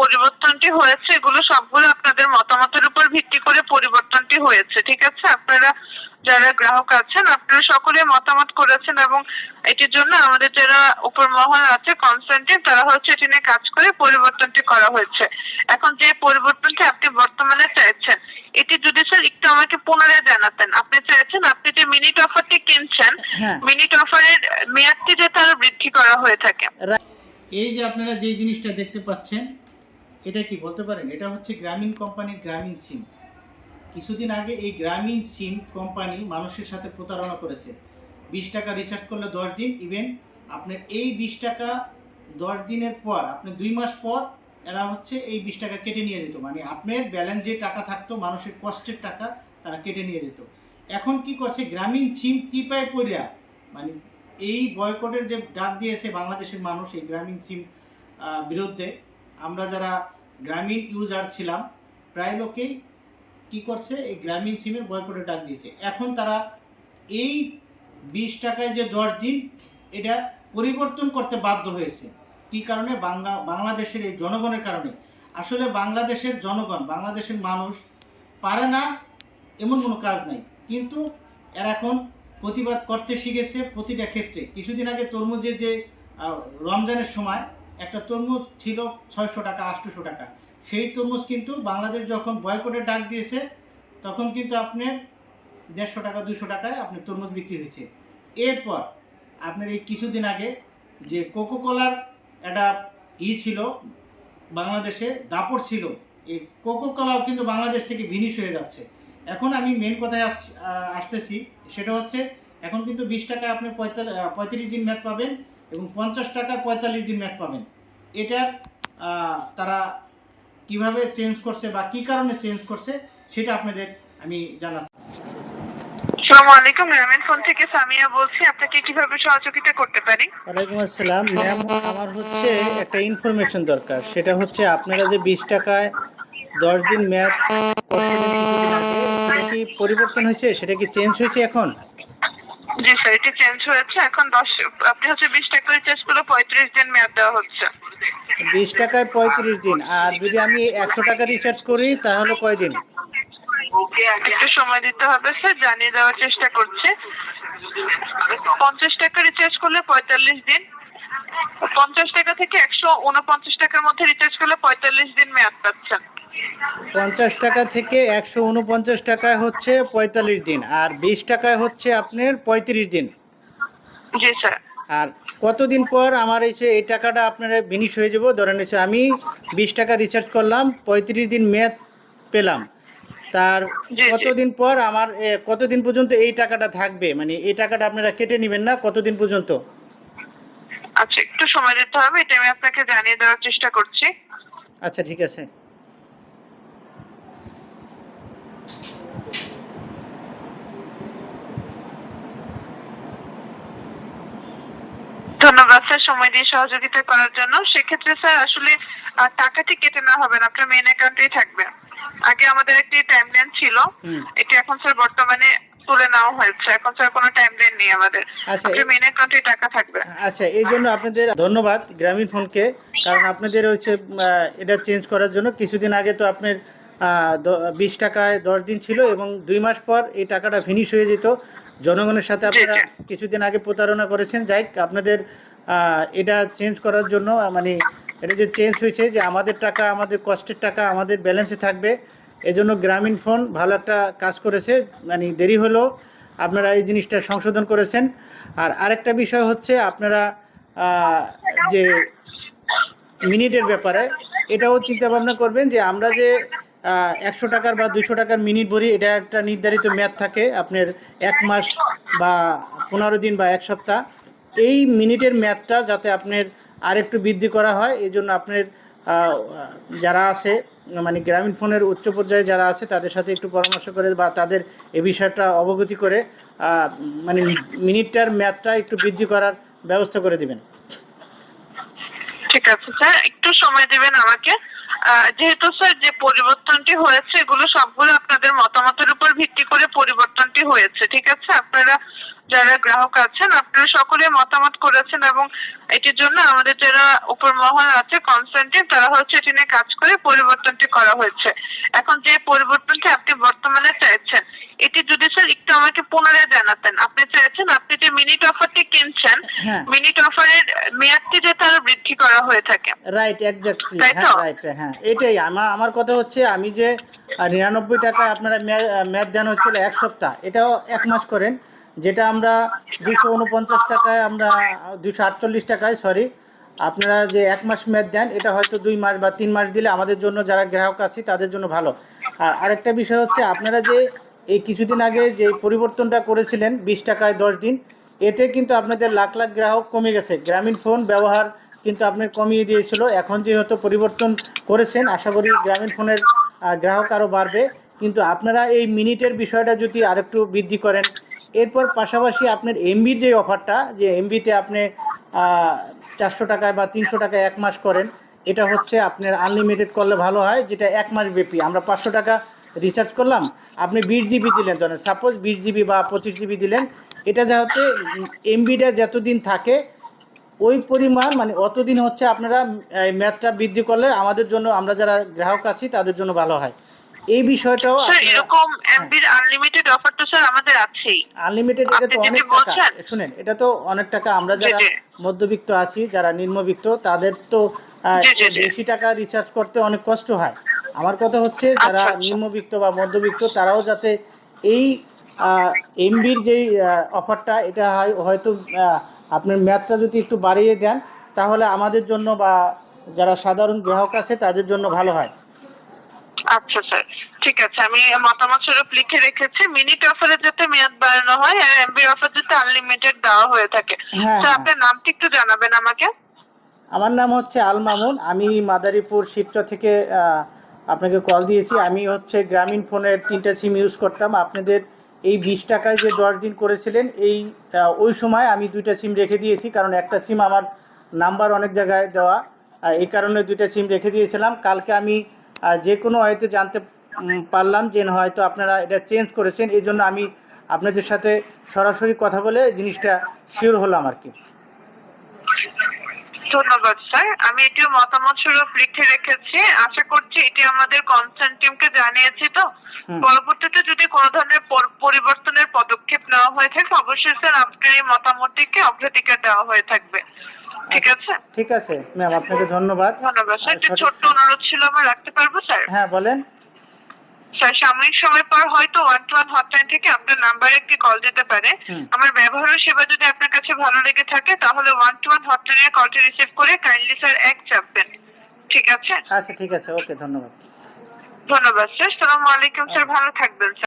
পরিবর্তনটি হয়েছে এগুলো সবগুলো আপনাদের মতামতের উপর ভিত্তি করে পরিবর্তনটি হয়েছে ঠিক আছে? আপনারা যারা গ্রাহক আছেন আপনারা সকলে মতামত করেছেন এবং এটির জন্য আমাদের যারা উপর মহল আছে কনসালটেন্ট তারা হচ্ছে এটি নিয়ে কাজ করে পরিবর্তনটি করা হয়েছে। এখন যে পরিবর্তনটি আপনি বর্তমানে চাইছেন এটি যদি স্যার একটু আমাকে পুনরায় জানাতেন আপনি চাইছেন আপনি যে মিনিট অফারটি কিনছেন হ্যাঁ। মিনিট অফারের মেয়াদটি যাতে আরও বৃদ্ধি করা হয়ে থাকে। এই যে আপনারা যে জিনিসটা দেখতে পাচ্ছেন এটা কি বলতে পারেন? এটা হচ্ছে গ্রামীণ কোম্পানির গ্রামীণ সিম। কিছুদিন আগে এই গ্রামীণ সিম কোম্পানি মানুষের সাথে প্রতারণা করেছে। বিশ টাকা রিচার্জ করলে দশ দিন ইভেন আপনার এই বিশ টাকা দশ দিনের পর আপনি দুই মাস পর এরা হচ্ছে এই বিশ টাকা কেটে নিয়ে যেত। মানে আপনার ব্যালেন্স যে টাকা থাকতো, মানুষের কষ্টের টাকা তারা কেটে নিয়ে যেত। এখন কি করছে? গ্রামীণ সিম চিপায় পড়িয়া মানে এই বয়কটের যে ডাক দিয়েছে বাংলাদেশের মানুষ এই গ্রামীণ সিম বিরুদ্ধে আমরা যারা গ্রামীণ ইউজার ছিলাম, প্রায় লোকেই কি করছে, এই গ্রামীণ সিমের বয়কটের ডাক দিয়েছে। এখন তারা এই বিশ টাকায় যে দশ দিন, এটা পরিবর্তন করতে বাধ্য হয়েছে। কী কারণে? বাংলা, বাংলাদেশের এই জনগণের কারণে। আসলে বাংলাদেশের জনগণ, বাংলাদেশের মানুষ পারে না এমন কোনো কাজ নাই। কিন্তু এরা এখন প্রতিবাদ করতে শিখেছে প্রতিটা ক্ষেত্রে। কিছুদিন আগে তরমুজের যে রমজানের সময় একটা তরমুজ ছিল ছয়শো টাকা আটশোশো টাকা। সেই তরমুজ কিন্তু বাংলাদেশ যখন বয়কটের ডাক দিয়েছে, তখন কিন্তু আপনার দেড়শো টাকা দুশো টাকায় আপনার তরমুজ বিক্রি হয়েছে। এরপর আপনার এই কিছুদিন আগে যে কোকো কোলার একটা ই ছিল, বাংলাদেশে দাপট ছিল, এই কোকো কোলাও কিন্তু বাংলাদেশ থেকে ভিনিশ হয়ে যাচ্ছে। এখন আমি মেন কথায় আস- আসতেছি, সেটা হচ্ছে এখন কিন্তু বিশ টাকায় আপনি পঁয়তাল্লিশ পঁয়ত্রিশ দিন ম্যাথ পাবেন। এবং পঞ্চাশ টাকা পঁয়তাল্লিশ দিন ম্যাথ পাবেন। এটার আহ, তারা কীভাবে চেঞ্জ করছে বা কি কারণে চেঞ্জ করছে সেটা আপনাদের আমি জানাচ্ছি। আসসালামু আলাইকুম ফোন থেকে সামিয়া বলছি আপনাকে কীভাবে সহযোগিতা করতে পারি? ওয়ালাইকুম আসসালাম ম্যাম আমার হচ্ছে একটা ইনফরমেশন দরকার সেটা হচ্ছে আপনারা যে বিশ টাকায় দশ দিন ম্যাথ কি পরিবর্তন হয়েছে? সেটা কি চেঞ্জ হয়েছে এখন? জি স্যার এটি চেঞ্জ হয়েছে এখন দশ আপনি হচ্ছে বিশ টাকা রিচার্জ করলে পঁয়ত্রিশ দিন মেয়াদ দেওয়া হচ্ছে। বিশ টাকায় পঁয়ত্রিশ দিন আর যদি আমি একশো টাকা রিচার্জ করি তাহলে কয় দিন? একটু সময় দিতে হবে স্যার জানিয়ে দেওয়ার চেষ্টা করছে। পঞ্চাশ টাকা রিচার্জ করলে পঁয়তাল্লিশ দিন। পঞ্চাশ টাকা থেকে একশো উনপঞ্চাশ টাকার মধ্যে রিচার্জ করলে পঁয়তাল্লিশ দিন মেয়াদ পাচ্ছেন। পঞ্চাশ টাকা থেকে একশো উনপঞ্চাশ টাকায় হচ্ছে পঁয়তাল্লিশ দিন আর বিশ টাকায় হচ্ছে আপনার পঁয়ত্রিশ দিন। জি স্যার। আর কতদিন পর আমার এই যে এই টাকাটা আপনার বিনিশ হয়ে যাব? ধরেন এসে আমি বিশ টাকা রিচার্জ করলাম পঁয়ত্রিশ দিন মেয়াদ পেলাম। তার। কতদিন পর আমার কতদিন পর্যন্ত এই টাকাটা থাকবে? মানে এই টাকাটা আপনারা কেটে নেবেন না কতদিন পর্যন্ত? আচ্ছা একটু সময় দিতে হবে এটা আমি আপনাকে জানিয়ে দেওয়ার চেষ্টা করছি। আচ্ছা ঠিক আছে ধন্যবাদ স্যার সময় দিয়ে সহযোগিতা করার জন্য। সেক্ষেত্রে স্যার আসলে টাকাটি কেটে না হবে না। আপনার মেন অ্যাকাউন্টেই থাকবে। আগে আমাদের একটি টাইমলাইন ছিল। এটি এখন স্যার বর্তমানে তুলে নেওয়া হয়েছে। এখন স্যার কোনো টাইমলাইন নেই আমাদের। আচ্ছা আপনার মেন অ্যাকাউন্টে টাকা থাকবে। আচ্ছা এই জন্য আপনাদের ধন্যবাদ গ্রামীণ ফোনকে। কারণ আপনাদের হচ্ছে এটা চেঞ্জ করার জন্য। কিছুদিন আগে তো আপনার বিশ টাকায় দশ দিন ছিল এবং দুই মাস পর এই টাকাটা ফিনিশ হয়ে যেত। জনগণের সাথে আপনারা কিছুদিন আগে প্রতারণা করেছেন। যাই আপনাদের এটা চেঞ্জ করার জন্য মানে এটা যে চেঞ্জ হয়েছে যে আমাদের টাকা, আমাদের কষ্টের টাকা, আমাদের ব্যালেন্সে থাকবে। এজন্য গ্রামীণ ফোন ভালো একটা কাজ করেছে। মানে দেরি হলেও আপনারা এই জিনিসটা সংশোধন করেছেন। আর আরেকটা বিষয় হচ্ছে আপনারা যে মিনিটের ব্যাপারে, এটাও চিন্তা ভাবনা করবেন যে আমরা যে একশো টাকার বা দুশো টাকার মিনিট ভরি, এটা একটা নির্ধারিত মেয়াদ থাকে। আপনার এক মাস বা পনেরো দিন বা এক সপ্তাহ। এই মিনিটের মেয়াদটা যাতে আপনার আরেকটু বৃদ্ধি করা হয়, এই জন্য আপনার যারা আছে মানে গ্রামীণ ফোনের উচ্চ পর্যায়ে যারা আছে, তাদের সাথে একটু পরামর্শ করে বা তাদের এ বিষয়টা অবগতি করে মানে মিনিটটার মেয়াদটা একটু বৃদ্ধি করার ব্যবস্থা করে দিবেন। ঠিক আছে স্যার, একটু সময় দিবেন আমাকে। যেহেতু স্যার যে পরিবর্তনটি হয়েছে, এগুলো সবগুলো আপনাদের মতামতের উপর ভিত্তি করে পরিবর্তনটি হয়েছে, ঠিক আছে? আপনারা যারা গ্রাহক আছেন আপনারা সকলে মতামত করেছেন এবং এটির জন্য আমাদের যারা উপর মহল আছে কনসালটেন্ট তারা হচ্ছে এটি নিয়ে কাজ করে পরিবর্তনটি করা হয়েছে। এখন যে পরিবর্তনটি আপনি বর্তমানে চাইছেন এটি যদি স্যার একটু আমাকে পুনরায় জানাতেন আপনি চাইছেন আপনি যে মিনিট অফারটি কিনছেন হ্যাঁ। মিনিট অফারের মেয়াদটি যে তার বৃদ্ধি করা হয়ে থাকে। Right exactly? হ্যাঁ রাইট হ্যাঁ এটাই। আমার আমার কথা হচ্ছে আমি যে নিরানব্বই টাকায় আপনারা ম্যাথ দেন হচ্ছিল এক সপ্তাহ এটাও এক মাস করেন। যেটা আমরা দুশো উনপঞ্চাশ টাকায় আমরা দুশো আটচল্লিশ টাকায় সরি আপনারা যে এক মাস ম্যাথ দেন, এটা হয়তো দুই মাস বা তিন মাস দিলে আমাদের জন্য যারা গ্রাহক আছে, তাদের জন্য ভালো। আর আরেকটা বিষয় হচ্ছে, আপনারা যে এই কিছুদিন আগে যে পরিবর্তনটা করেছিলেন, বিশ টাকায় দশ দিন, এতে কিন্তু আপনাদের লাখ লাখ গ্রাহক কমে গেছে। গ্রামীণ ফোন ব্যবহার কিন্তু আপনার কমিয়ে দিয়েছিল। এখন যেহেতু পরিবর্তন করেছেন, আশা করি গ্রামীণ ফোনের গ্রাহক আরও বাড়বে। কিন্তু আপনারা এই মিনিটের বিষয়টা যদি আরেকটু বৃদ্ধি করেন এরপর পাশাপাশি আপনার এমবির যে অফারটা যে এমবিতে আপনি চারশো টাকায় বা তিনশো টাকায় এক মাস করেন, এটা হচ্ছে আপনার আনলিমিটেড করলে ভালো হয়, যেটা এক মাস ব্যাপী। আমরা পাঁচশো টাকা রিচার্জ করলাম, আপনি বিশ জিবি দিলেন, ধরেন সাপোজ বিশ জিবি বা পঁচিশ জিবি দিলেন, এটা যাতে এমবিটা যতদিন থাকে, ওই পরিমাণ মানে অতদিন হচ্ছে আপনারা ম্যাথটা বৃদ্ধি করলে আমাদের জন্য, আমরা যারা গ্রাহক আছি, তাদের জন্য ভালো হয়। এই বিষয়টাও এরকম এমবির আনলিমিটেড অফার তো স্যার আমাদের আছেই। আনলিমিটেড এটা তো অনেক টাকা। শুনেন এটা তো অনেক টাকা। আমরা যারা। মধ্যবিত্ত আছি যারা নিম্নবিত্ত তাদের তো। বেশি টাকা রিচার্জ করতে অনেক কষ্ট হয়। আমার কথা হচ্ছে যারা আচ্ছা, আচ্ছা। নিম্নবিত্ত বা মধ্যবিত্ত তারাও যাতে এই এমবির যেই অফারটা এটা হয়- হয়তো আপনার ম্যাথটা যদি একটু বাড়িয়ে দেন তাহলে আমাদের জন্য বা যারা সাধারণ গ্রাহক আছে তাদের জন্য ভালো হয়। আচ্ছা স্যার। ঠিক আছে আমি মতামত স্বরূপ লিখে রেখেছি। মিনিট অফারে যাতে মেয়াদ বাড়ানো হয় আর এমবি অফার যাতে আনলিমিটেড দেওয়া হয়ে থাকে। হ্যাঁ, স্যার হ্যাঁ। আপনার নামটি একটু জানাবেন আমাকে। আমার নাম হচ্ছে আল মামুন। আমি মাদারীপুর শিবচর থেকে আপনাকে কল দিয়েছি। আমি হচ্ছে গ্রামীণ ফোনের তিনটা সিম ইউজ করতাম। আপনাদের এই বিশ টাকায় যে দশ দিন করেছিলেন এই ওই সময় আমি দুইটা সিম রেখে দিয়েছি। কারণ একটা সিম আমার নাম্বার অনেক জায়গায় দেওয়া। এই কারণে দুইটা সিম রেখে দিয়েছিলাম। কালকে আমি যে কোনো হয়তো জানতে পারলাম যে হয়তো আপনারা এটা চেঞ্জ করেছেন এই জন্য আমি আপনাদের সাথে সরাসরি কথা বলে জিনিসটা শিওর হলাম আর কি। ধন্যবাদ স্যার। আমি এটিও মতামত স্বরূপ লিখে রেখেছি। আশা করছি এটি আমাদের কনসার্ন টিমকে জানিয়েছি তো। পরবর্তীতে যদি কোনো ধরনের পরিবর্তনের পদক্ষেপ নেওয়া হয়ে থাকে অবশ্যই স্যার আপনার এই মতামতটিকে অগ্রাধিকার দেওয়া হয়ে থাকবে। ঠিক আছে? ঠিক আছে ম্যাম আপনাকে ধন্যবাদ। ধন্যবাদ। স্যার ছোট্ট অনুরোধ ছিল আমার রাখতে পারব স্যার? হ্যাঁ বলেন। স্যার সাময়িক সময় পর হয়তো ওয়ান টু ওয়ান হটলাইন থেকে আপনার নাম্বারে একটি কল যেতে পারে। আমার ব্যবহার সেবা যদি আপনার কাছে ভালো লেগে থাকে তাহলে ওয়ান টু ওয়ান হটলাইনের কলটি রিসিভ করে কাইন্ডলি স্যার এক চাপবেন ঠিক আছে? আচ্ছা ঠিক আছে ওকে ধন্যবাদ। ধন্যবাদ স্যার। সালামু আলাইকুম স্যার। ভালো থাকবেন